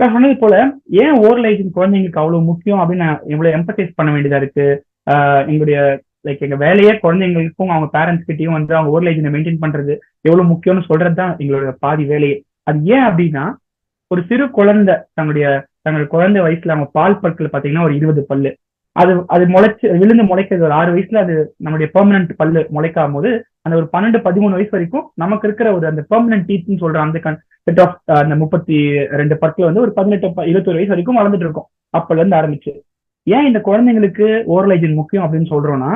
நான் சொன்னது போல ஏன் ஓவர் ஏஜிங் குழந்தைங்களுக்கு அவ்வளவு முக்கியம் அப்படின்னு நான் இவ்வளவு எம்பசைஸ் பண்ண வேண்டியதா இருக்கு? ஆஹ் எங்களுடைய லைக் எங்க வேலையே குழந்தைங்களுக்கும் அவங்க பேரண்ட்ஸ் கிட்டயும் வந்து அவங்க ஓரல் ஏஜினை மெயின்டைன் பண்றது எவ்வளவு முக்கியம்னு சொல்றது தான் எங்களோட பாதி வேலையே. அது ஏன் அப்படின்னா ஒரு சிறு குழந்தை தன்னுடைய தங்களுடைய குழந்தை வயசுல அவங்க பால் பற்கள் பாத்தீங்கன்னா ஒரு இருபது பல்லு. அது அது முளைச்சு விழுந்து முளைக்கிறது ஒரு ஆறு வயசுல அது நம்மளுடைய பெர்மனன்ட் பல்லு முளைக்காம போது அந்த ஒரு பன்னெண்டு பதிமூணு வயசு வரைக்கும் நமக்கு இருக்கிற ஒரு அந்த பெர்மனன்ட் டீத்னு சொல்ற அந்த செட் ஆஃப் uh, அந்த முப்பத்தி ரெண்டு பற்கள் வந்து ஒரு பதினெட்டு இருபத்தொரு வயசு வரைக்கும் வளர்ந்துட்டு இருக்கும் அப்பல இருந்து ஆரம்பிச்சு. ஏன் இந்த குழந்தைங்களுக்கு ஓரல் ஹைஜீன் முக்கியம் அப்படின்னு சொல்றோம்னா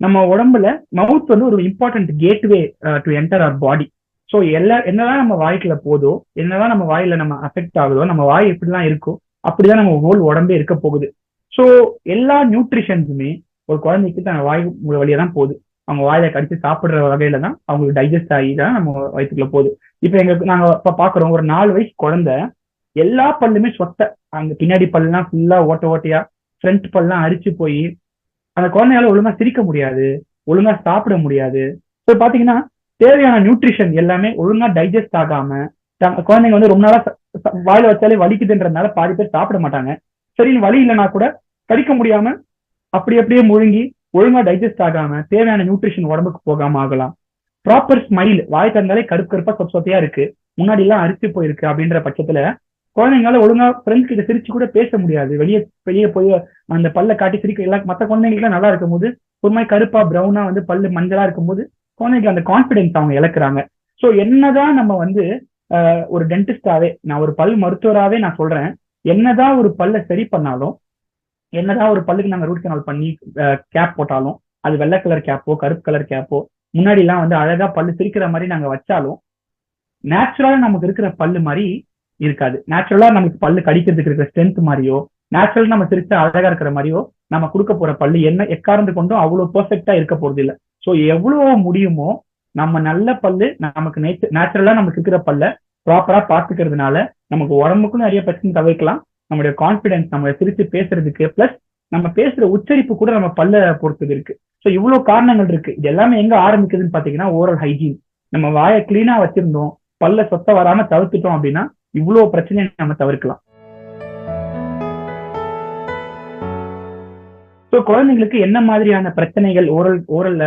நம்ம உடம்புல மவுத் வந்து ஒரு important gateway to enter our body so எல்லா என்னதான் நம்ம வாய்க்குள்ள போதோ என்னதான் நம்ம வாயில நம்ம அஃபெக்ட் ஆகுதோ நம்ம வாய் எப்படிலாம் இருக்கோ அப்படிதான் நம்ம ஹோல் உடம்பே இருக்க போகுது. ஸோ எல்லா நியூட்ரிஷன்ஸுமே ஒரு குழந்தைக்கு தன் வாய் வழியா தான் போகுது. அவங்க வாயில கடிச்சு சாப்பிடுற வகையில தான் அவங்களுக்கு டைஜஸ்ட் ஆகி தான் நம்ம வயிற்றுக்குள்ள போகுது. இப்போ எங்க நாங்க இப்ப பாக்குறோம் ஒரு நாலு வயசு குழந்தை எல்லா பல்லுமே சொத்த அங்க பின்னாடி பல்லாம் ஃபுல்லா ஓட்ட ஓட்டையா ஃப்ரண்ட் பல்லாம் அரிச்சு போய் அந்த குழந்தையால ஒழுங்கா சிரிக்க முடியாது ஒழுங்கா சாப்பிட முடியாது. ஸோ பாத்தீங்கன்னா தேவையான நியூட்ரிஷன் எல்லாமே ஒழுங்கா டைஜஸ்ட் ஆகாம குழந்தைங்க வந்து ரொம்ப நாளா ச- வாயில வச்சாலே வலிக்குதுன்றதுனால பாதி பேர் சாப்பிட மாட்டாங்க. சரி வலி இல்லைனா கூட கடிக்க முடியாம அப்படி அப்படியே முழுங்கி ஒழுங்கா டைஜஸ்ட் ஆகாம தேவையான நியூட்ரிஷன் உடம்புக்கு போகாம ஆகலாம். ப்ராப்பர் ஸ்மைல் வாய் தந்தாலே கருப்பு கருப்பா சொப் சொத்தையா இருக்கு. முன்னாடி எல்லாம் அரிச்சு போயிருக்கு அப்படின்ற பட்சத்துல குழந்தைங்களால ஒழுங்கா ஃப்ரெண்ட்ஸ் கிட்ட சிரிச்சு கூட பேச முடியாது. வெளியே வெளியே போய் அந்த பல்ல காட்டி சிரிக்க எல்லாம் மத்த குழந்தைங்களுக்கு நல்லா இருக்கும் போது ஒரு மாதிரி கருப்பா ப்ரௌனா வந்து பல்லு மஞ்சளா இருக்கும்போது குழந்தைங்க அந்த கான்பிடன்ஸ் அவங்க இழக்குறாங்க. ஸோ என்னதான் நம்ம வந்து ஆஹ், ஒரு டென்டிஸ்டாவே நான் ஒரு பல் மருத்துவராவே நான் சொல்றேன் என்னதான் ஒரு பல்ல சரி பண்ணாலும் என்னதான் ஒரு பல்லுக்கு நாங்க ரூட் கனால் பண்ணி கேப் போட்டாலும் அது வெள்ளை கலர் கேப்போ கருப்பு கலர் கேப்போ முன்னாடி எல்லாம் வந்து அழகா பல்லு சிரிக்கிற மாதிரி நாங்க வச்சாலும் நேச்சுரலா நமக்கு இருக்கிற பல்லு மாதிரி இருக்காது. நேச்சுரலா நமக்கு பல்லு கடிக்கிறதுக்கு இருக்கிற ஸ்ட்ரென்த் மாதிரியோ நேச்சுரல் நம்ம சிரிச்சா அழகா இருக்கிற மாதிரியோ நம்ம கொடுக்க போற பல்லு என்ன எக்காரந்து கொண்டும் அவ்வளவு பெர்ஃபெக்டா இருக்க போறது இல்ல. சோ எவ்வளவு முடியுமோ நம்ம நல்ல பல்லு நமக்கு நேச்சுரலா நமக்கு இருக்கிற பல்ல ப்ராப்பரா பாத்துக்கிறதுனால நமக்கு உடம்புக்கும் நிறைய பிரச்சனை தவிர்க்கலாம். நம்மளுடைய கான்பிடன்ஸ் நம்ம சிரிச்சு பேசுறதுக்கு பிளஸ் நம்ம பேசுற உச்சரிப்பு கூட நம்ம பல்ல பொறுத்தது இருக்கு. ஸோ இவ்வளவு காரணங்கள் இருக்கு. இது எல்லாமே எங்க ஆரம்பிக்குதுன்னு பாத்தீங்கன்னா ஓரல் ஹைஜீன் நம்ம வாயை கிளீனா வச்சிருந்தோம் பல்ல சொத்த வராம தவிர்த்துட்டோம் அப்படின்னா இவ்வளவு பிரச்சனையை நம்ம தவிர்க்கலாம். ஸோ குழந்தைங்களுக்கு என்ன மாதிரியான பிரச்சனைகள் ஓரல் ஓரல்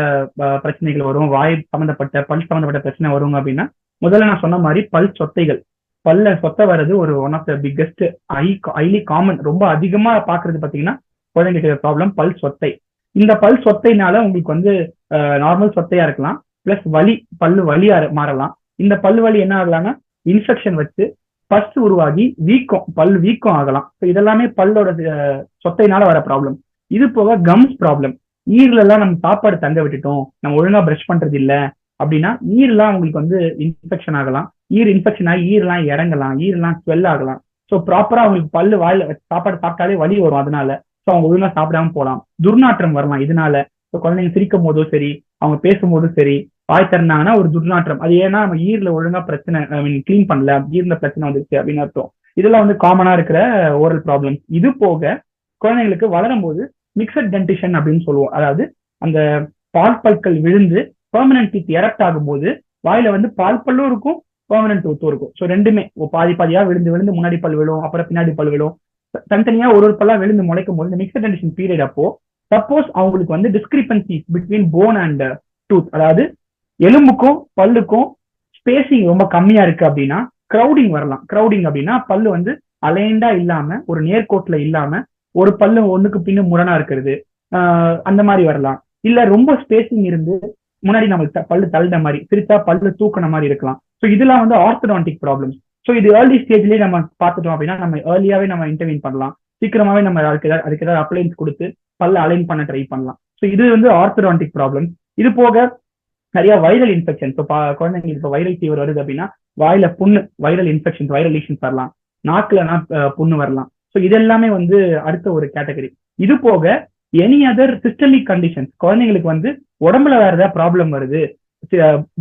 பிரச்சனைகள் வரும்? வாய் சம்பந்தப்பட்ட பல் சம்பந்தப்பட்ட பிரச்சனை வரும் அப்படின்னா முதல்ல நான் சொன்ன மாதிரி பல் சொத்தைகள். பல்ல சொத்த வர்றது ஒரு one of the biggest I highly common ரொம்ப அதிகமா பாக்குறது பாத்தீங்கன்னா குழந்தைங்களுக்கு ப்ராப்ளம் பல் சொத்தை. இந்த பல் சொத்தைனால உங்களுக்கு வந்து நார்மல் சொத்தையா இருக்கலாம். பிளஸ் வலி பல்லு வலியா மாறலாம். இந்த பல் வலி என்ன ஆகலாம்னா இன்ஃபெக்ஷன் வச்சு பஸ்ட் உருவாகி வீக்கம் பல் வீக்கம் ஆகலாம். ஸோ இதெல்லாமே பல்லோட சொத்தைனால வர ப்ராப்ளம் இது போக கம்ஸ் ப்ராப்ளம் ஈரல எல்லாம் நம்ம சாப்பாடு தங்க விட்டுட்டோம் நம்ம ஒழுங்கா பிரஷ் பண்றது இல்ல அப்படின்னா ஈரெல்லாம் உங்களுக்கு வந்து இன்ஃபெக்ஷன் ஆகலாம். ஈர் இன்ஃபெக்ஷன் ஆகி ஈரெல்லாம் இறங்கலாம் ஈரெல்லாம் ஸ்வெல் ஆகலாம். ஸோ ப்ராப்பரா அவங்களுக்கு பல்லு வாயில சாப்பாடு சாப்பிட்டாலே வலி வரும் அதனால. ஸோ அவங்க ஒழுங்கா சாப்பிடாம போகலாம் துர்நாற்றம் வரலாம் இதனால. ஸோ குழந்தைங்க சிரிக்கும் போதும் சரி அவங்க பேசும்போதும் சரி வாய் திறந்தாங்கன்னா ஒரு துர்நாற்றம். அது ஏன்னா நம்ம ஈரில் ஒழுங்கா பிரச்சனை ஐ மீன் க்ளீன் பண்ணல ஈரில் பிரச்சனை வந்துருச்சு அப்படின்னு அர்த்தம். இதெல்லாம் வந்து காமனா இருக்கிற ஓரல் ப்ராப்ளம் இது போக குழந்தைங்களுக்கு வளரும் போது மிக்சட் டென்டிஷன் அப்படின்னு சொல்லுவோம். அதாவது அந்த பால் பற்கள் விழுந்து பெர்மனன்ட் டீத் எரப்ட் ஆகும்போது வாயில வந்து பால் பல்லும் இருக்கும் பெர்மனன்ட் ஒத்து இருக்கும். ஸோ ரெண்டுமே. பாதி பாதியா விழுந்து விழுந்து முன்னாடி பல் விழும் அப்புறம் பின்னாடி பல் விழும். தனித்தனியா ஒரு ஒரு பல்லா விழுந்து முளைக்கும் போது இந்த மிக்சட் கண்டிஷன் பீரியட் அப்போ சப்போஸ் அவங்களுக்கு வந்து discrepancy between bone and tooth அதாவது எலும்புக்கும் பல்லுக்கும் ஸ்பேசிங் ரொம்ப கம்மியா இருக்கு அப்படின்னா க்ரௌடிங் வரலாம். க்ரௌடிங் அப்படின்னா பல்லு வந்து அலைண்டா இல்லாம ஒரு நேர்கோட்ல இல்லாம ஒரு பல்லு ஒண்ணுக்கு பின்னு முரணா இருக்கிறது. அந்த மாதிரி வரலாம். இல்ல ரொம்ப ஸ்பேசிங் இருந்து முன்னாடி நம்மளுக்கு த- பல்லு தள்ளுற மாதிரி சிரிச்சா பல்லு தூக்குன மாதிரி இருக்கலாம். ஸோ இதெல்லாம் வந்து ஆர்த்தடான்டிக் ப்ராப்ளம்ஸ் ஸோ இது ஏர்லி ஸ்டேஜ்லேயே நம்ம பார்த்துட்டோம் அப்படின்னா நம்ம ஏர்லியாவே நம்ம இன்டர்வியூ பண்ணலாம். சீக்கிரமாவே நம்ம அதுக்கு ஏதாவது அதுக்கு ஏதாவது அப்ளைன்ஸ் கொடுத்து பல்ல அலைன் பண்ண ட்ரை பண்ணலாம். ஸோ இது வந்து ஆர்த்தடான்டிக் ப்ராப்ளம் இது போக நிறைய வைரல் இன்ஃபெக்ஷன் இப்போ குழந்தைங்களுக்கு இப்போ வைரல் ஃபீவர் வருது அப்படின்னா வாயில புண்ணு வைரல் இன்ஃபெக்ஷன் வைரல் லீஷன்ஸ் வரலாம். நாக்குலனா புண்ணு வரலாம். ஸோ இதெல்லாமே வந்து அடுத்த ஒரு கேட்டகரி இது போக எனி அதர் சிஸ்டமிக் கண்டிஷன்ஸ் குழந்தைங்களுக்கு வந்து உடம்புல வேற ஏதாவது ப்ராப்ளம் வருது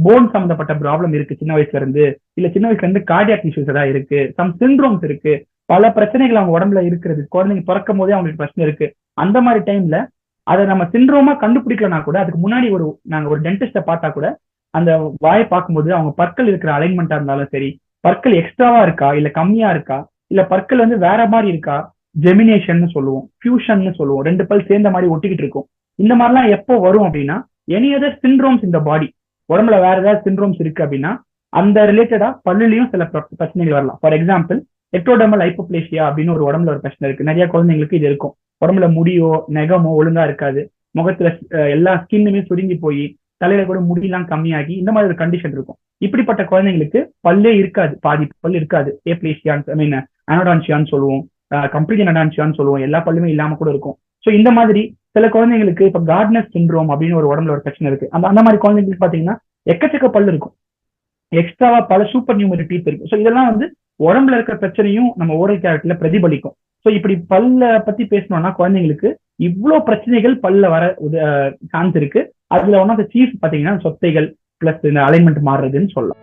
போன் சம்பந்தப்பட்ட ப்ராப்ளம் இருக்கு சின்ன வயசுல இருந்து. இல்ல சின்ன வயசுல இருந்து கார்டியாக் இஷ்யூஸ் ஏதாவது இருக்கு. சம் சிண்ட்ரோம்ஸ் இருக்கு. பல பிரச்சனைகள் அவங்க உடம்புல இருக்கிறது. குழந்தைங்க பிறக்கும் போதே அவங்களுக்கு பிரச்சனை இருக்கு. அந்த மாதிரி டைம்ல அதை நம்ம சிண்ட்ரோமா கண்டுபிடிக்கலனா கூட அதுக்கு முன்னாடி ஒரு நாங்க ஒரு டென்டிஸ்ட பார்த்தா கூட அந்த வாயை பார்க்கும்போது அவங்க பற்கள் இருக்கிற அலைன்மெண்டா இருந்தாலும் சரி பற்கள் எக்ஸ்ட்ராவா இருக்கா? இல்ல கம்மியா இருக்கா? இல்ல பற்கள் வந்து வேற மாதிரி இருக்கா? ஜெமினேஷன் சொல்லுவோம். ஃபியூஷன் சொல்லுவோம். ரெண்டு பல் சேர்ந்த மாதிரி ஒட்டிக்கிட்டு இருக்கும். இந்த மாதிரிலாம் எப்போ வரும் அப்படின்னா எனி அதர் சிண்ட்ரோம்ஸ் இந்த பாடி உடம்புல வேற ஏதாவது சிண்ட்ரோம்ஸ் இருக்கு அப்படின்னா அந்த ரிலேட்டடா பல்லுலையும் சில பிரச்சனைகள் வரலாம். ஃபார் எக்ஸாம்பிள் எக்டோடமல் ஹைப்போப்ளேஷியா அப்படின்னு ஒரு உடம்புல ஒரு பிரச்சனை இருக்கு. நிறைய குழந்தைங்களுக்கு இது இருக்கும். உடம்புல முடியோ நெகமோ ஒழுங்கா இருக்காது. முகத்துல எல்லா ஸ்கின்னுமே சுருங்கி போய் தலையில கூட முடியெல்லாம் கம்மியாகி இந்த மாதிரி ஒரு கண்டிஷன் இருக்கும். இப்படிப்பட்ட குழந்தைங்களுக்கு பல்லே இருக்காது. பாதி பல் இருக்காது. ஏப்ளேஷியான்னு ஐ மீன் அனடான்சியான்னு சொல்லுவோம். கம்ப்ளீட் அனடான்சியான்னு சொல்லுவோம். எல்லா பல்லுமே இல்லாம கூட இருக்கும். ஸோ இந்த மாதிரி சில குழந்தைங்களுக்கு இப்ப கார்ட்னஸ் சிண்ட்ரோம் அப்படின்னு ஒரு உடம்புல ஒரு பிரச்சனை இருக்கு. அந்த அந்த மாதிரி குழந்தைங்களுக்கு பாத்தீங்கன்னா எக்கச்சக்க பல் இருக்கும். எக்ஸ்ட்ராவா பல சூப்பர் நியூமரி டீத் இருக்கும். ஸோ இதெல்லாம் வந்து உடம்புல இருக்கிற பிரச்சனையும் நம்ம ஓரல் கேரக்டர்ல பிரதிபலிக்கும். ஸோ இப்படி பல்ல பத்தி பேசணும்னா குழந்தைங்களுக்கு இவ்வளவு பிரச்சனைகள் பல்ல வர சான்ஸ் இருக்கு அதுல ஒன் ஆஃப் த சீஃப் பாத்தீங்கன்னா சொத்தைகள் பிளஸ் இந்த அலைன்மெண்ட் மாறுறதுன்னு சொல்லலாம்.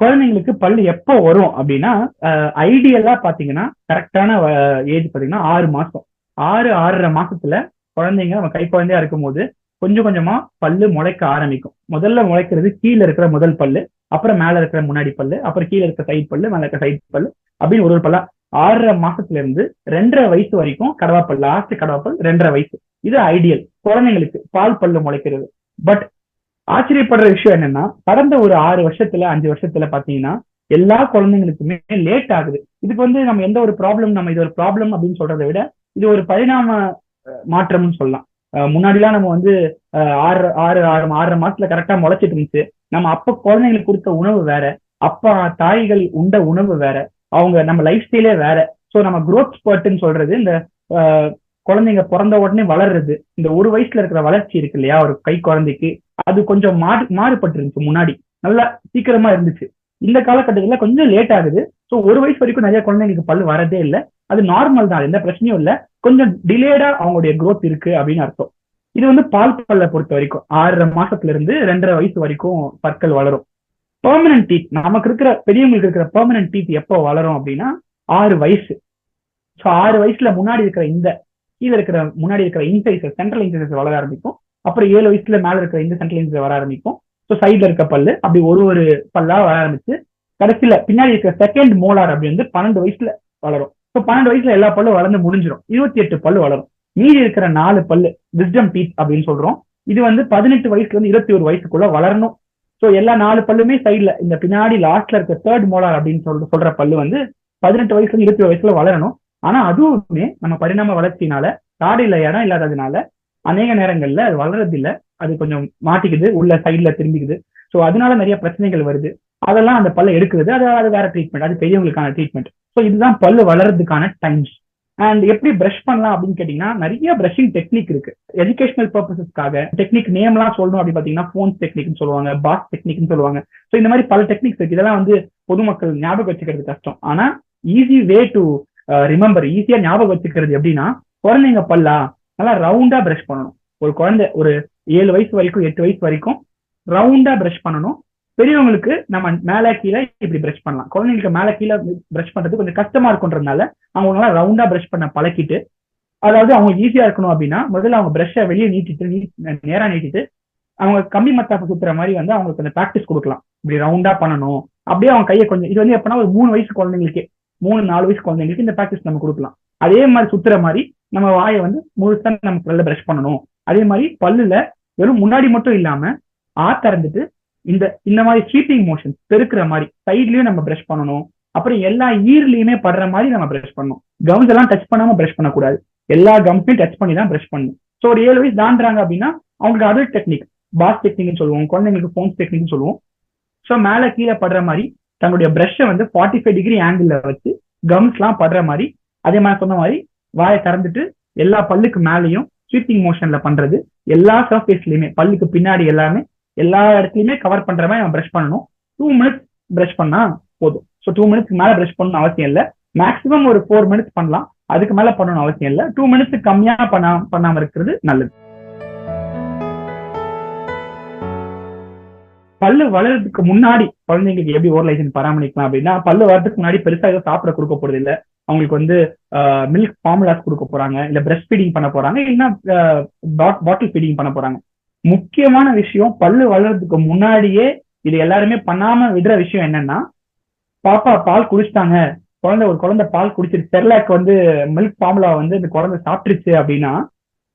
குழந்தைங்களுக்கு பல்லு எப்போ வரும் அப்படின்னா ஐடியலா பாத்தீங்கன்னா கரெக்டான ஏஜ் பாத்தீங்கன்னா ஆறு மாசம். ஆறு ஆறரை மாசத்துல குழந்தைங்க நம்ம கை குழந்தையா இருக்கும் போது கொஞ்சம் கொஞ்சமா பல்லு முளைக்க ஆரம்பிக்கும். முதல்ல முளைக்கிறது கீழே இருக்கிற முதல் பல்லு அப்புறம் மேல இருக்கிற முன்னாடி பல்லு அப்புறம் கீழே இருக்கிற சைட் பல்லு மேல இருக்கிற சைட் பல்லு அப்படின்னு ஒரு ஒரு பல்லா. ஆறரை மாசத்துல இருந்து ரெண்டரை வயசு வரைக்கும் கடவாப்பல் லாஸ்ட் கடவாப்பல் ரெண்டரை வயசு. இது ஐடியல் குழந்தைங்களுக்கு பால் பல்லு முளைக்கிறது. பட் ஆச்சரியப்படுற விஷயம் என்னன்னா கடந்த ஒரு ஆறு வருஷத்துல அஞ்சு வருஷத்துல பாத்தீங்கன்னா எல்லா குழந்தைங்களுக்குமே லேட் ஆகுது. இதுக்கு வந்து நம்ம எந்த ஒரு ப்ராப்ளம் நம்ம இது ஒரு ப்ராப்ளம் அப்படின்னு சொல்றதை விட இது ஒரு பரிணாம மாற்றம்னு சொல்லலாம். முன்னாடிலாம் நம்ம வந்து ஆறு ஆறு ஆறு ஆறரை மாசத்துல கரெக்டா முளைச்சிட்டு இருந்துச்சு. நம்ம அப்ப குழந்தைங்களுக்கு கொடுத்த உணவு வேற அப்பா தாய்கள் உண்ட உணவு வேற அவங்க நம்ம லைஃப் ஸ்டைலே வேற. ஸோ நம்ம குரோத் ஸ்பர்ட்னு சொல்றது இந்த குழந்தைங்க பிறந்த உடனே வளர்றது இந்த ஒரு வயசுல இருக்கிற வளர்ச்சி இருக்கு இல்லையா ஒரு கை குழந்தைக்கு. அது கொஞ்சம் மாறு மாறுபட்டிருந்துச்சு முன்னாடி. நல்லா சீக்கிரமா இருந்துச்சு. இந்த காலகட்டத்தில் கொஞ்சம் லேட் ஆகுது. ஸோ ஒரு வயசு வரைக்கும் நிறைய குழந்தைங்களுக்கு பல் வரதே இல்லை. அது நார்மல் தான். எந்த பிரச்சனையும் இல்லை. கொஞ்சம் டிலேடா அவங்களுடைய க்ரோத் இருக்கு அப்படின்னு அர்த்தம். இது வந்து பால் பல்ல பொறுத்த வரைக்கும் ஆறரை மாசத்துல இருந்து ரெண்டரை வயசு வரைக்கும் பற்கள் வளரும். பெர்மனன்ட் டீத் நமக்கு இருக்கிற பெரியவங்களுக்கு இருக்கிற பெர்மனன்ட் டீத் எப்போ வளரும் அப்படின்னா ஆறு வயசு. ஸோ ஆறு வயசுல முன்னாடி இருக்கிற இந்த கீழே இருக்கிற முன்னாடி இருக்கிற இன்சைசஸ் சென்ட்ரல் இன்சைசஸ் வளர ஆரம்பிக்கும். அப்புறம் ஏழு வயசுல மேல இருக்கிற இந்த சென்ட்ரல் வர ஆரம்பிக்கும். ஸோ சைட்ல இருக்க பல்லு அப்படி ஒரு ஒரு பல்லா வர ஆரம்பிச்சு கடைசியில பின்னாடி இருக்கிற செகண்ட் மோலார் அப்படி வந்து பன்னெண்டு வயசுல வளரும். ஸோ பன்னெண்டு வயசுல எல்லா பல்லும் வளர்ந்து முடிஞ்சிடும் இருபத்தி எட்டு பல்லு வளரும். மீதி இருக்கிற நாலு பல்லு விஸ்டம் டீத் அப்படின்னு சொல்றோம். இது வந்து பதினெட்டு வயசுல இருந்து இருபத்தி ஒரு வயசுக்குள்ள வளரணும். ஸோ எல்லா நாலு பல்லுமே சைட்ல இந்த பின்னாடி லாஸ்ட்ல இருக்க தேர்ட் மோலார் அப்படின்னு சொல்ற சொல்ற பல்லு வந்து பதினெட்டு வயசுல இருந்து இருபத்தி வயசுல வளரணும். ஆனா அதுவுமே நம்ம பரிணாம வளர்ச்சினால தாடையில இடம் இல்லாததுனால அநேக நேரங்கள்ல அது வளர்றது இல்ல. அது கொஞ்சம் மாட்டிக்குது உள்ள சைட்ல திரும்பிக்குது. ஸோ அதனால நிறைய பிரச்சனைகள் வருது. அதெல்லாம் அந்த பல்ல எடுக்கிறது அது அது வேற ட்ரீட்மெண்ட் அது பெரியவங்களுக்கான ட்ரீட்மெண்ட் ஸோ இதுதான் பல்லு வளர்றதுக்கான டைம்ஸ் அண்ட் எப்படி பிரஷ் பண்ணலாம் அப்படின்னு கேட்டீங்கன்னா நிறைய பிரஷிங் டெக்னிக் இருக்கு. எஜுகேஷனல் பர்பஸஸ்க்காக டெக்னிக் நேம்லாம் சொல்லணும் அப்படின்னு பாத்தீங்கன்னா ஃபோன் டெக்னிக்னு சொல்லுவாங்க பாஸ் டெக்னிக்னு சொல்லுவாங்க. ஸோ இந்த மாதிரி பல டெக்னிக்ஸ் இருக்கு. இதெல்லாம் வந்து பொதுமக்கள் ஞாபகம் வச்சுக்கிறது கஷ்டம். ஆனா ஈஸி வே டு ரிமெம்பர் ஈஸியா ஞாபகம் வச்சுக்கிறது எப்படின்னா குழந்தைங்க பல்லா நல்லா ரவுண்டா பிரஷ் பண்ணணும். ஒரு குழந்தை ஒரு ஏழு வயசு வரைக்கும் எட்டு வயசு வரைக்கும் ரவுண்டா பிரஷ் பண்ணணும். பெரியவங்களுக்கு நம்ம மேல கீழே இப்படி பிரஷ் பண்ணலாம். குழந்தைங்களுக்கு மேல கீழே பிரஷ் பண்றது கொஞ்சம் கஷ்டமா இருக்குன்றதுனால அவங்க நல்லா ரவுண்டா பிரஷ் பண்ண பழக்கிட்டு அதாவது அவங்க ஈஸியா இருக்கணும் அப்படின்னா முதல்ல அவங்க ப்ரஷ்ஷை வெளியே நீட்டிட்டு நேரா நீட்டிட்டு அவங்க கம்மி மத்தாப்பு சுத்துற மாதிரி வந்து அவங்களுக்கு அந்த ப்ராக்டிஸ் கொடுக்கலாம். இப்படி ரவுண்டா பண்ணணும். அப்படியே அவங்க கையை கொஞ்சம் இது வந்து எப்படின்னா ஒரு மூணு வயசு குழந்தைங்களுக்கே மூணு நாலு வயசு குழந்தைங்களுக்கு இந்த ப்ராக்டிஸ் நம்ம கொடுக்கலாம். அதே மாதிரி சுத்துற மாதிரி நம்ம வாயை வந்து முழுசா நம்ம பல்ல பிரஷ் பண்ணணும். அதே மாதிரி பல்லுல வெறும் முன்னாடி மட்டும் இல்லாம ஆ திறந்துட்டு இந்த இந்த மாதிரி ஸ்வீப்பிங் மோஷன் பெருக்கிற மாதிரி சைட்லயும் நம்ம பிரஷ் பண்ணணும். அப்புறம் எல்லா ஈர்லயுமே படுற மாதிரி நம்ம பிரஷ் பண்ணணும். கம்ஸ் எல்லாம் டச் பண்ணாம பிரஷ் பண்ணக்கூடாது. எல்லா கம்ஸையும் டச் பண்ணி தான் பிரஷ் பண்ணணும். ஸோ ஒரு ஏழு வயசு தாண்டுறாங்க அப்படின்னா அவங்களுக்கு அதர் டெக்னிக் பாஸ் டெக்னிக்னு சொல்லுவோம் குழந்தைங்களுக்கு ஃபோன்ஸ் டெக்னிக்னு சொல்லுவோம். ஸோ மேலே கீழே படுற மாதிரி தன்னுடைய ப்ரஷ்ஷை வந்து ஃபார்ட்டி ஃபைவ் டிகிரி ஆங்கிளில் வச்சு கம்ஸ்லாம் படுற மாதிரி அதே மாதிரி சொன்ன மாதிரி வாயை திறந்துட்டு எல்லா பல்லுக்கு மேலேயும் ஸ்வீப்பிங் மோஷன்ல பண்றது. எல்லா சர்ஃபேஸ்லயுமே பல்லுக்கு பின்னாடி எல்லாமே எல்லா இடத்துலயுமே கவர் பண்ற மாதிரி நம்ம ப்ரஷ் பண்ணணும். டூ மினிட்ஸ் ப்ரஷ் பண்ணா போதும். ஸோ டூ மினிட்ஸ்க்கு மேல ப்ரஷ் பண்ணணும் அவசியம் இல்லை. மேக்ஸிமம் ஒரு ஃபோர் மினிட்ஸ் பண்ணலாம். அதுக்கு மேல பண்ணணும் அவசியம் இல்லை. டூ மினிட்ஸ் கம்மியா பண்ணா பண்ணாம இருக்கிறது நல்லது. பல்லு வளர்றதுக்கு முன்னாடி குழந்தைங்களுக்கு எப்படி ஓரலைசன் பராமரிக்கலாம் அப்படின்னா பல்லு வளர்றதுக்கு முன்னாடி பெருசாக எதுவும் சாப்பிட கொடுக்க போறது இல்லை. அவங்களுக்கு வந்து மில்க் ஃபார்முலாஸ் கொடுக்க போறாங்க இல்ல பிரஸ்ட் ஃபீடிங் பண்ண போறாங்க இல்லைன்னா பாட்டில் ஃபீடிங் பண்ண போறாங்க. முக்கியமான விஷயம் பல்லு வளர்றதுக்கு முன்னாடியே இது எல்லாருமே பண்ணாம விடுற விஷயம் என்னன்னா பாப்பா பால் குடிச்சிட்டாங்க குழந்தை ஒரு குழந்தை பால் குடிச்சிட்டு செர்லாக் வந்து மில்க் ஃபார்முலா வந்து இந்த குழந்தை சாப்பிட்டுருச்சு அப்படின்னா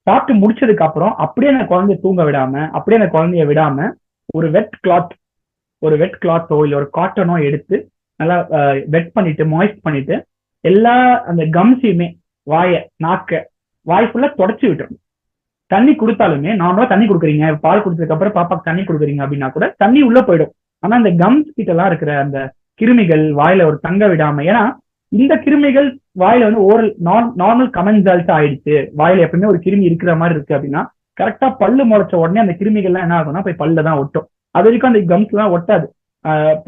சாப்பிட்டு முடிச்சதுக்கு அப்புறம் அப்படியே அந்த குழந்தைய தூங்க விடாம அப்படியே அந்த குழந்தைய விடாம ஒரு வெட் கிளாத் ஒரு வெட் கிளாத்தோ இல்ல ஒரு காட்டனோ எடுத்து நல்லா வெட் பண்ணிட்டு மாய்ஸ்ட் பண்ணிட்டு எல்லா அந்த கம்ஸையுமே வாய நாக்க வாய் ஃபுல்லா தொடச்சு விட்டுரும். தண்ணி கொடுத்தாலுமே நார்மலா தண்ணி கொடுக்குறீங்க பால் கொடுத்ததுக்கு அப்புறம் பாப்பாக்கு தண்ணி கொடுக்குறீங்க அப்படின்னா கூட தண்ணி உள்ள போயிடும். ஆனா அந்த கம்ஸ் கிட்ட எல்லாம் இருக்கிற அந்த கிருமிகள் வாயில ஒரு தங்க விடாம ஏன்னா இந்த கிருமிகள் வாயில வந்து ஓரல் நார்மல் கமன்சால்ஸ் ஆயிடுச்சு. வாயில எப்பவுமே ஒரு கிருமி இருக்கிற மாதிரி இருக்கு அப்படின்னா கரெக்டா பல்லு முளைச்ச உடனே அந்த கிருமிகள்லாம் என்ன ஆகும்னா போய் பல்ல தான் ஒட்டும். அது வரைக்கும் அந்த கம்ஸ் எல்லாம் ஒட்டாது.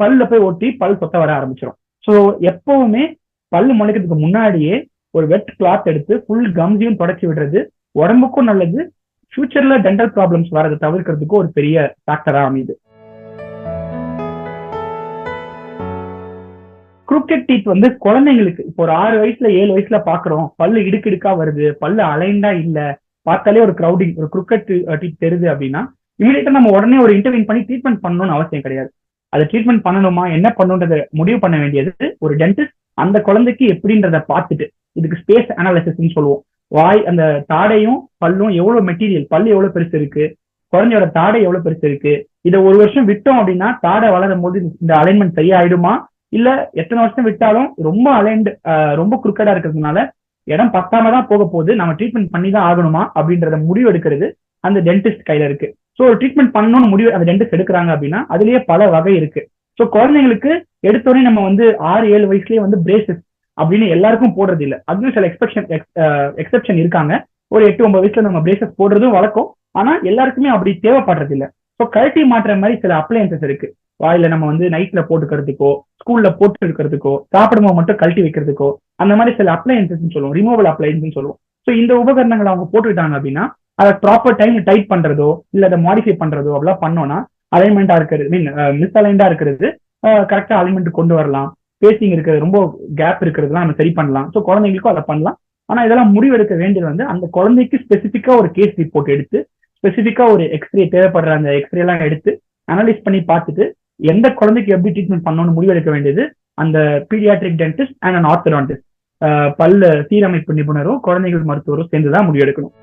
பல்ல போய் ஒட்டி பல் சொத்த வர ஆரம்பிச்சிடும் ஸோ எப்பவுமே பல்லு முளைக்கிறதுக்கு முன்னாடியே ஒரு வெட் கிளாத் எடுத்து ஃபுல் கம்ஸையும் தொடச்சி விடுறது உடம்புக்கும் நல்லது. ஃபியூச்சர்ல டென்டல் ப்ராப்ளம்ஸ் வரதை தவிர்க்கிறதுக்கு ஒரு பெரிய ஃபேக்டரா அமையுது. குரூக்கெட் டீத் வந்து குழந்தைங்களுக்கு இப்போ ஒரு ஆறு வயசுல ஏழு வயசுல பாக்குறோம். பல்லு இடுக்கிடுக்கா வருது. பல்லு அலைண்டா இல்ல. பார்த்தாலே ஒரு க்ரௌடிங் ஒரு குரூக்கெட் ட்ரீட் uh, தெரியுது அப்படின்னா இமீடியட்டா நம்ம உடனே ஒரு இன்டர்வியூ பண்ணி ட்ரீட்மெண்ட் பண்ணணும்னு அவசியம் கிடையாது. அதை ட்ரீட்மெண்ட் பண்ணணுமா என்ன பண்ணணுன்றத முடிவு பண்ண வேண்டியது ஒரு டென்டிஸ்ட் அந்த குழந்தைக்கு எப்படின்றத பார்த்துட்டு இதுக்கு ஸ்பேஸ் அனாலிசிஸ்ன்னு சொல்லுவோம். வாய் அந்த தாடையும் பல்லும் எவ்வளவு மெட்டீரியல் பல்லு எவ்வளவு பெருசு இருக்கு குழந்தையோட தாடை எவ்வளவு பெருசு இருக்கு இதை ஒரு வருஷம் விட்டோம் அப்படின்னா தாடை வளரும் போது இந்த அலைன்மெண்ட் சரியாயிடுமா? இல்ல எத்தனை வருஷம் விட்டாலும் ரொம்ப அலைன்டு uh, ரொம்ப குறுக்கடா இருக்கிறதுனால இடம் பத்தாம தான் போக போகுது. நம்ம ட்ரீட்மெண்ட் பண்ணி தான் ஆகணுமா அப்படின்றத முடிவு எடுக்கிறது அந்த டென்டிஸ்ட் கையில இருக்கு. ஸோ ஒரு ட்ரீட்மெண்ட் பண்ணணும்னு முடிவு அந்த டென்டிஸ்ட் எடுக்கிறாங்க அப்படின்னா அதுலயே பல வகை இருக்கு. ஸோ குழந்தைங்களுக்கு எடுத்தோடனே நம்ம வந்து ஆறு ஏழு வயசுலயே வந்து பிரேசஸ் அப்படின்னு எல்லாருக்கும் போடுறது இல்லை. அதுவும் சில எக்ஸ்பெக்ஷன் எக்ஸெப்ஷன் இருக்காங்க. ஒரு எட்டு ஒன்பது வயசுல நம்ம பிரேசஸ் போடுறதும் வழக்கம். ஆனா எல்லாருக்குமே அப்படி தேவைப்படுறது இல்லை. ஸோ கழட்டி மாற்றுற மாதிரி சில அப்ளையன்சஸ் இருக்கு. வாயில நம்ம வந்து நைட்ல போட்டுக்கிறதுக்கோ ஸ்கூல்ல போட்டு இருக்கிறதுக்கோ சாப்பிடும்போது மட்டும் கழட்டி வைக்கிறதுக்கோ அந்த மாதிரி சில அப்ளையன்சஸ் சொல்லுவோம். ரிமூவல் அப்ளையன்ஸ் சொல்லுவோம். ஸோ இந்த உபகரணங்களை அவங்க போட்டுக்கிட்டாங்க அப்படின்னா அதை ப்ராப்பர் டைம் டைட் பண்றதோ இல்ல அதை மாடிஃபை பண்றதோ அப்படிலாம் பண்ணோம்னா அலைன்மெண்டா இருக்கிறது மீன் மிஸ் அலைன்டா இருக்கிறது uh, கரெக்டா அலைன்மெண்ட் கொண்டு வரலாம். பேசிங் இருக்கிறது ரொம்ப கேப் இருக்கிறதுலாம் நம்ம சரி பண்ணலாம். ஸோ குழந்தைங்களுக்கும் அதை பண்ணலாம். ஆனா இதெல்லாம் முடிவெடுக்க வேண்டியது வந்து அந்த குழந்தைக்கு ஸ்பெசிஃபிக்கா ஒரு கேஸ் ரிப்போர்ட் எடுத்து ஸ்பெசிஃபிக்கா ஒரு எக்ஸ்ரே தேவைப்படுற அந்த எக்ஸ்ரே எல்லாம் எடுத்து அனலைஸ் பண்ணி பார்த்துட்டு எந்த குழந்தைக்கு எப்படி ட்ரீட்மெண்ட் பண்ணணும்னு முடிவெடுக்க வேண்டியது அந்த paediatric dentist and and orthodontist பல்ல சீரமைப்பு நிபுணரும் குழந்தைகள் மருத்துவரும் சேர்ந்துதான் முடிவெடுக்கணும்.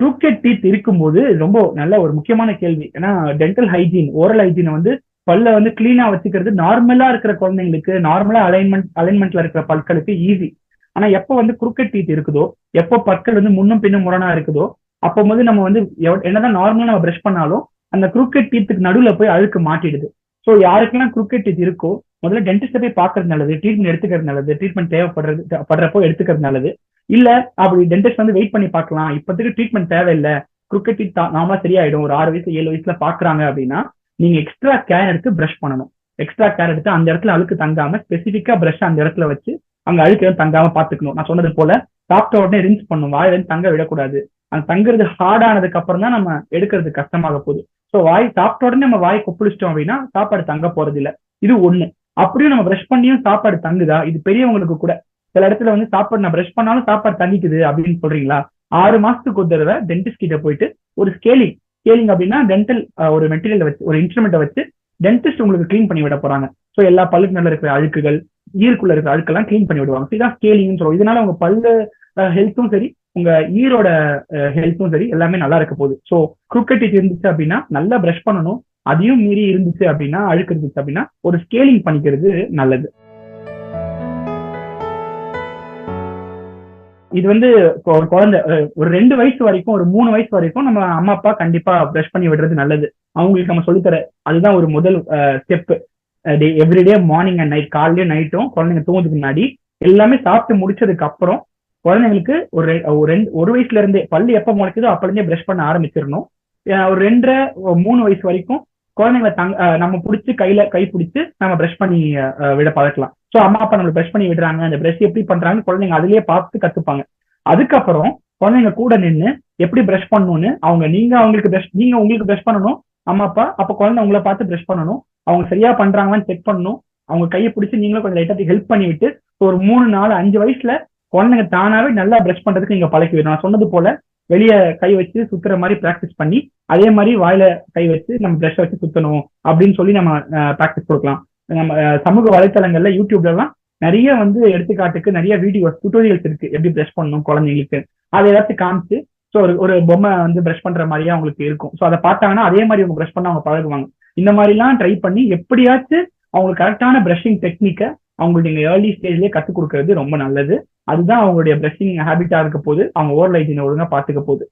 டூக்கெட் டீத் இருக்கும்போது ரொம்ப நல்ல ஒரு முக்கியமான கேள்வி. ஏன்னா டென்டல் ஹைஜீன் ஓரல் ஹைஜீனை வந்து பல்ல வந்து கிளீனா வச்சுக்கிறது நார்மலா இருக்கிற குழந்தைங்களுக்கு நார்மலா அலைன்மெண்ட் அலைன்மெண்ட்ல இருக்கிற பற்களுக்கு ஈஸி ஆனா எப்போ வந்து குறுக்கெட் டீத் இருக்குதோ எப்போ பற்கள் வந்து முன்னும் பின்னும் முரணா இருக்குதோ அப்போ வந்து நம்ம வந்து என்னதான் நார்மலா நம்ம ப்ரஷ் பண்ணாலும் அந்த குரூக்கெட் டீத்துக்கு நடுவில் போய் அழுக்கு மாட்டிடுது. ஸோ யாருக்கெல்லாம் குறுக்கெட் டீத் இருக்கோ முதல்ல டென்டிஸ்ட போய் பாக்குறது நல்லது ட்ரீட்மெண்ட் எடுத்துக்கிறது நல்லது ட்ரீட்மெண்ட் தேவைப்படுறது படுறப்போ எடுத்துக்கிறது நல்லது. இல்ல அப்படி டென்டிஸ்ட் வந்து வெயிட் பண்ணி பார்க்கலாம் இப்போதைக்கு ட்ரீட்மெண்ட் தேவையில்லை குருக்கெட் டீத் நார்மலா சரியாயிடும் ஒரு ஆறு வயசு ஏழு வயசுல பாக்குறாங்க அப்படின்னா நீங்க எக்ஸ்ட்ரா கேர் எடுத்து ப்ரஷ் பண்ணணும். எக்ஸ்ட்ரா கேர் எடுத்து அந்த இடத்துல அழுக்கு தங்காம ஸ்பெசிஃபிக்கா ப்ரஷ் அந்த இடத்துல வச்சு அங்க அழுக்கு தங்காம பாத்துக்கணும் நான் சொன்னது போல சாப்பிட்ட உடனே ரின்ஸ் பண்ணும் வாயில இருந்து தங்க விடக்கூடாது. அந்த தங்குறது ஹார்ட் ஆனதுக்கு அப்புறம் தான் நம்ம எடுக்கிறது கஷ்டமாக போகுது. ஸோ வாய் சாப்பிட்ட உடனே நம்ம வாய் கொப்பளிச்சிட்டோம் அப்படின்னா சாப்பாடு தங்க போறது இல்லை இது ஒண்ணு. அப்படியும் நம்ம ப்ரஷ் பண்ணியும் சாப்பாடு தங்குதா? இது பெரியவங்களுக்கு கூட. சில இடத்துல வந்து சாப்பாடு நான் பிரஷ் பண்ணாலும் சாப்பாடு தங்கிக்குது அப்படின்னு சொல்றீங்களா? ஆறு மாசத்துக்கு ஒரு தடவை டென்டிஸ்ட் கிட்ட போயிட்டு ஒரு ஸ்கேலிங் ஸ்கேலிங் அப்படின்னா டென்டல் ஒரு மெட்டீரியல் வச்சு ஒரு இன்ஸ்ட்ருமெண்ட்டை வச்சு டென்டிஸ்ட் உங்களுக்கு கிளீன் பண்ணி விட போறாங்க. ஸோ எல்லா பல்லுக்கு மேல இருக்கிற அழுக்குகள் ஈருக்குள்ள இருக்கிற அழுக்கெல்லாம் கிளீன் பண்ணி விடுவாங்க. இதுதான் ஸ்கேலிங்னு சொல்லுவோம். இதனால உங்க பல்லு ஹெல்த்தும் சரி உங்க ஈரோட ஹெல்த்தும் சரி எல்லாமே நல்லா இருக்க போகுது. ஸோ குறுக்கட்டி இருந்துச்சு அப்படின்னா நல்லா ப்ரஷ் பண்ணணும். அதையும் மீறி இருந்துச்சு அப்படின்னா அழுக்கு இருந்துச்சு அப்படின்னா ஒரு ஸ்கேலிங் பண்ணிக்கிறது நல்லது. இது வந்து ஒரு குழந்தை ஒரு ரெண்டு வயசு வரைக்கும் ஒரு மூணு வயசு வரைக்கும் நம்ம அம்மா அப்பா கண்டிப்பா ப்ரஷ் பண்ணி விடுறது நல்லது. அவங்களுக்கு நம்ம சொல்லித்தர அதுதான் ஒரு முதல் step every day morning and night காலையிலயும் நைட்டும் குழந்தைங்க தூங்குறதுக்கு முன்னாடி எல்லாமே சாப்பிட்டு முடிச்சதுக்கு அப்புறம் குழந்தைங்களுக்கு ஒரு ரெண்டு ஒரு வயசுல இருந்தே பள்ளி எப்ப முளைக்குதோ அப்ப இருந்தே பிரஷ் பண்ண ஆரம்பிச்சிடணும் ஒரு ரெண்டரை மூணு வயசு வரைக்கும் குழந்தைங்களை தங் நம்ம பிடிச்சி கையில கை பிடிச்சி நம்ம பிரஷ் பண்ணி விட பழக்கலாம். ஸோ அம்மா அப்பா நம்ம பிரஷ் பண்ணி விடுறாங்க. அந்த பிரஷ் எப்படி பண்றாங்கன்னு குழந்தைங்க அதுலயே பார்த்து கத்துப்பாங்க. அதுக்கப்புறம் குழந்தைங்க கூட நின்று எப்படி பிரஷ் பண்ணணும்னு அவங்க நீங்க அவங்களுக்கு பிரஷ் நீங்க உங்களுக்கு பிரஷ் பண்ணணும். அம்மா அப்பா அப்ப குழந்தை உங்களை பார்த்து பிரஷ் பண்ணணும். அவங்க சரியா பண்றாங்களான்னு செக் பண்ணணும். அவங்க கையை பிடிச்சி நீங்களும் கொஞ்சம் லைட்டா ஹெல்ப் பண்ணி விட்டு ஒரு மூணு நாலு அஞ்சு வயசுல குழந்தைங்க தானாவே நல்லா பிரஷ் பண்றதுக்கு நீங்க பழக்கி விடணும். நான் சொன்னது போல வெளியே கை வச்சு சுத்துற மாதிரி ப்ராக்டிஸ் பண்ணி அதே மாதிரி வாயில கை வச்சு நம்ம ப்ரஷ் வச்சு சுத்தணும் அப்படின்னு சொல்லி நம்ம ப்ராக்டிஸ் கொடுக்கலாம். நம்ம சமூக வலைத்தளங்கள்ல யூடியூப்ல எல்லாம் நிறைய வந்து எடுத்துக்காட்டுக்கு நிறைய வீடியோஸ் டுட்டோரியல்ஸ் இருக்கு. எப்படி ப்ரஷ் பண்ணணும் குழந்தைங்களுக்கு. அதை எல்லாத்தையும் காமிச்சு ஸோ ஒரு ஒரு பொம்மை வந்து ப்ரஷ் பண்ற மாதிரியே அவங்களுக்கு இருக்கும். ஸோ அதை பார்த்தாங்கன்னா அதே மாதிரி அவங்க ப்ரஷ் பண்ண அவங்க பழகுவாங்க. இந்த மாதிரிலாம் ட்ரை பண்ணி எப்படியாச்சும் அவங்களுக்கு கரெக்டான ப்ரஷிங் டெக்னிக்கை அவங்களுக்கு நீங்க ஏர்லி ஸ்டேஜ்லேயே கற்றுக் கொடுக்கறது ரொம்ப நல்லது. அதுதான் அவங்களுடைய ப்ரஷிங் ஹேபிட்டா இருக்க போது அவங்க ஓரல் ஹைஜீனை ஒழுங்கா பாத்துக்க போகுது.